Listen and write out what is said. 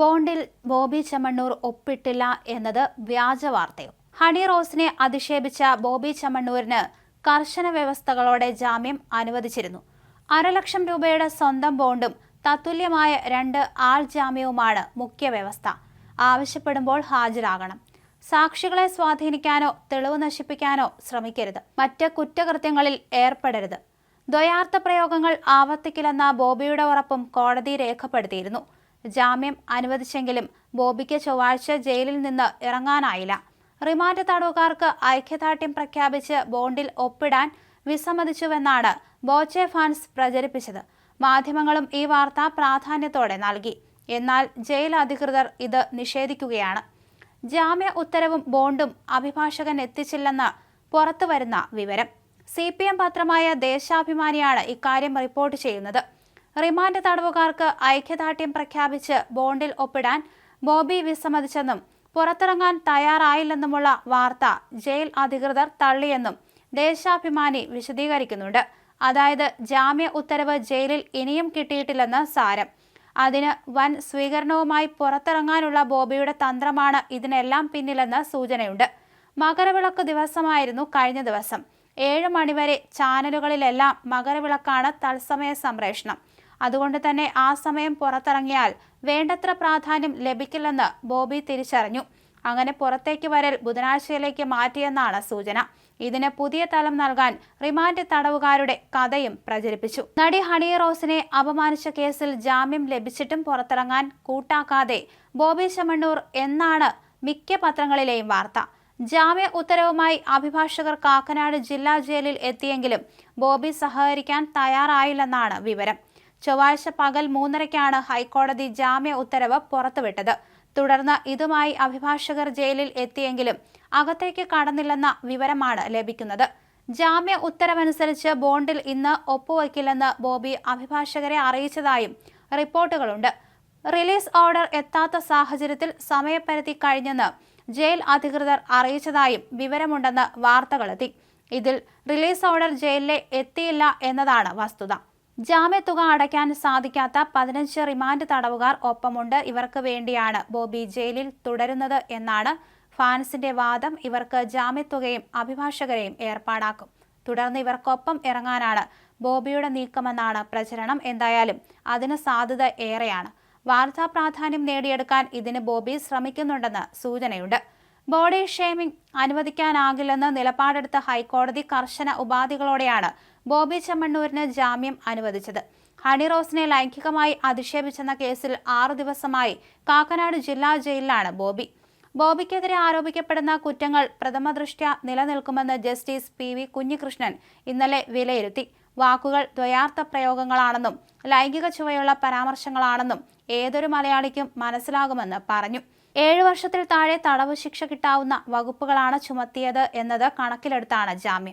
ബോണ്ടിൽ ബോബി ചമ്മണ്ണൂർ ഒപ്പിട്ടില്ല എന്നത് വ്യാജ വാർത്തയും? ഹണി റോസിനെ അധിക്ഷേപിച്ച ബോബി ചമ്മണ്ണൂരിന് കർശന വ്യവസ്ഥകളോടെ ജാമ്യം അനുവദിച്ചിരുന്നു. അരലക്ഷം രൂപയുടെ സ്വന്തം ബോണ്ടും തത്തുല്യമായ രണ്ട് ആൾ ജാമ്യവുമാണ് മുഖ്യ വ്യവസ്ഥ. ആവശ്യപ്പെടുമ്പോൾ ഹാജരാകണം. സാക്ഷികളെ സ്വാധീനിക്കാനോ തെളിവ് നശിപ്പിക്കാനോ ശ്രമിക്കരുത്. മറ്റ് കുറ്റകൃത്യങ്ങളിൽ ഏർപ്പെടരുത്. ദ്വയാർത്ഥ പ്രയോഗങ്ങൾ ആവർത്തിക്കില്ലെന്ന ബോബിയുടെ ഉറപ്പും കോടതി രേഖപ്പെടുത്തിയിരുന്നു. ജാമ്യം അനുവദിച്ചെങ്കിലും ബോബിക്ക് ചൊവ്വാഴ്ച ജയിലിൽ നിന്ന് ഇറങ്ങാനായില്ല. റിമാൻഡ് തടവുകാർക്ക് ഐക്യദാർഢ്യം പ്രഖ്യാപിച്ച് ബോണ്ടിൽ ഒപ്പിടാൻ വിസമ്മതിച്ചുവെന്നാണ് ബോച്ചെ ഫാൻസ് പ്രചരിപ്പിച്ചത്. മാധ്യമങ്ങളും ഈ വാർത്ത പ്രാധാന്യത്തോടെ നൽകി. എന്നാൽ ജയിൽ അധികൃതർ ഇത് നിഷേധിക്കുകയാണ്. ജാമ്യ ഉത്തരവും ബോണ്ടും അഭിഭാഷകൻ എത്തിച്ചില്ലെന്ന് പുറത്തുവരുന്ന വിവരം. സി പത്രമായ ദേശാഭിമാനിയാണ് ഇക്കാര്യം റിപ്പോർട്ട് ചെയ്യുന്നത്. റിമാൻഡ് തടവുകാർക്ക് ഐക്യദാർഢ്യം പ്രഖ്യാപിച്ച് ബോണ്ടിൽ ഒപ്പിടാൻ ബോബി വിസമ്മതിച്ചെന്നും പുറത്തിറങ്ങാൻ തയ്യാറായില്ലെന്നുമുള്ള വാർത്ത ജയിൽ അധികൃതർ തള്ളിയെന്നും ദേശാഭിമാനി വിശദീകരിക്കുന്നുണ്ട്. അതായത് ജാമ്യ ഉത്തരവ് ജയിലിൽ ഇനിയും കിട്ടിയിട്ടില്ലെന്ന് സാരം. അതിന് വൻ സ്വീകരണവുമായി പുറത്തിറങ്ങാനുള്ള ബോബിയുടെ തന്ത്രമാണ് ഇതിനെല്ലാം പിന്നിലെന്ന് സൂചനയുണ്ട്. മകരവിളക്ക് ദിവസമായിരുന്നു കഴിഞ്ഞ ദിവസം. ഏഴ് മണിവരെ ചാനലുകളിലെല്ലാം മകരവിളക്കാണ് തത്സമയ സംപ്രേഷണം. അതുകൊണ്ട് തന്നെ ആ സമയം പുറത്തിറങ്ങിയാൽ വേണ്ടത്ര പ്രാധാന്യം ലഭിക്കില്ലെന്ന് ബോബി തിരിച്ചറിഞ്ഞു. അങ്ങനെ പുറത്തേക്ക് വരൽ ബുധനാഴ്ചയിലേക്ക് മാറ്റിയെന്നാണ് സൂചന. ഇതിന് പുതിയ തലം നൽകാൻ റിമാൻഡ് തടവുകാരുടെ കഥയും പ്രചരിപ്പിച്ചു. നടി ഹണി റോസിനെ അപമാനിച്ച കേസിൽ ജാമ്യം ലഭിച്ചിട്ടും പുറത്തിറങ്ങാൻ കൂട്ടാക്കാതെ ബോബി ചെമ്മണ്ണൂർ എന്നാണ് മിക്ക പത്രങ്ങളിലെയും വാർത്ത. ജാമ്യ ഉത്തരവുമായി അഭിഭാഷകർ കാക്കനാട് ജില്ലാ ജയിലിൽ എത്തിയെങ്കിലും ബോബി സഹകരിക്കാൻ തയ്യാറായില്ലെന്നാണ് വിവരം. ചൊവ്വാഴ്ച പകൽ മൂന്നരയ്ക്കാണ് ഹൈക്കോടതി ജാമ്യ ഉത്തരവ് പുറത്തുവിട്ടത്. തുടർന്ന് ഇതുമായി അഭിഭാഷകർ ജയിലിൽ എത്തിയെങ്കിലും അകത്തേക്ക് കടന്നില്ലെന്ന വിവരമാണ് ലഭിക്കുന്നത്. ജാമ്യ ഉത്തരവനുസരിച്ച് ബോണ്ടിൽ ഇന്ന് ഒപ്പുവയ്ക്കില്ലെന്ന് ബോബി അഭിഭാഷകരെ അറിയിച്ചതായും റിപ്പോർട്ടുകളുണ്ട്. റിലീസ് ഓർഡർ എത്താത്ത സാഹചര്യത്തിൽ സമയപരിധി കഴിഞ്ഞെന്ന് ജയിൽ അധികൃതർ അറിയിച്ചതായും വിവരമുണ്ടെന്ന് വാർത്തകളെത്തി. ഇതിൽ റിലീസ് ഓർഡർ ജയിലിലെ എത്തിയില്ല എന്നതാണ് വസ്തുത. ജാമ്യത്തുക അടയ്ക്കാൻ സാധിക്കാത്ത പതിനഞ്ച് റിമാൻഡ് തടവുകാർ ഒപ്പമുണ്ട്. ഇവർക്ക് വേണ്ടിയാണ് ബോബി ജയിലിൽ തുടരുന്നത് എന്നാണ് ഫാൻസിന്റെ വാദം. ഇവർക്ക് ജാമ്യത്തുകയും അഭിഭാഷകരെയും ഏർപ്പാടാക്കും. തുടർന്ന് ഇവർക്കൊപ്പം ഇറങ്ങാനാണ് ബോബിയുടെ നീക്കമെന്നാണ് പ്രചരണം. എന്തായാലും അതിന് സാധ്യത ഏറെയാണ്. വാർത്താ പ്രാധാന്യം നേടിയെടുക്കാൻ ഇതിന് ബോബി ശ്രമിക്കുന്നുണ്ടെന്ന് സൂചനയുണ്ട്. ബോഡി ഷേമിംഗ് അനുവദിക്കാനാകില്ലെന്ന് നിലപാടെടുത്ത ഹൈക്കോടതി കർശന ഉപാധികളോടെയാണ് ബോബി ചെമ്മണ്ണൂരിന് ജാമ്യം അനുവദിച്ചത്. ഹണി റോസിനെ ലൈംഗികമായി അധിക്ഷേപിച്ചെന്ന കേസിൽ ആറു ദിവസമായി കാക്കനാട് ജില്ലാ ജയിലിലാണ് ബോബി. ബോബിക്കെതിരെ ആരോപിക്കപ്പെടുന്ന കുറ്റങ്ങൾ പ്രഥമദൃഷ്ട്യ നിലനിൽക്കുമെന്ന് ജസ്റ്റിസ് പി വി കുഞ്ഞികൃഷ്ണൻ ഇന്നലെ വിലയിരുത്തി. വാക്കുകൾ ദ്വയാർത്ഥ പ്രയോഗങ്ങളാണെന്നും ലൈംഗിക ചുവയുള്ള പരാമർശങ്ങളാണെന്നും ഏതൊരു മലയാളിക്കും മനസ്സിലാകുമെന്ന് പറഞ്ഞു. ഏഴു വർഷത്തിൽ താഴെ തടവ് ശിക്ഷ കിട്ടാവുന്ന വകുപ്പുകളാണ് ചുമത്തിയത് എന്നത് കണക്കിലെടുത്താണ് ജാമ്യം.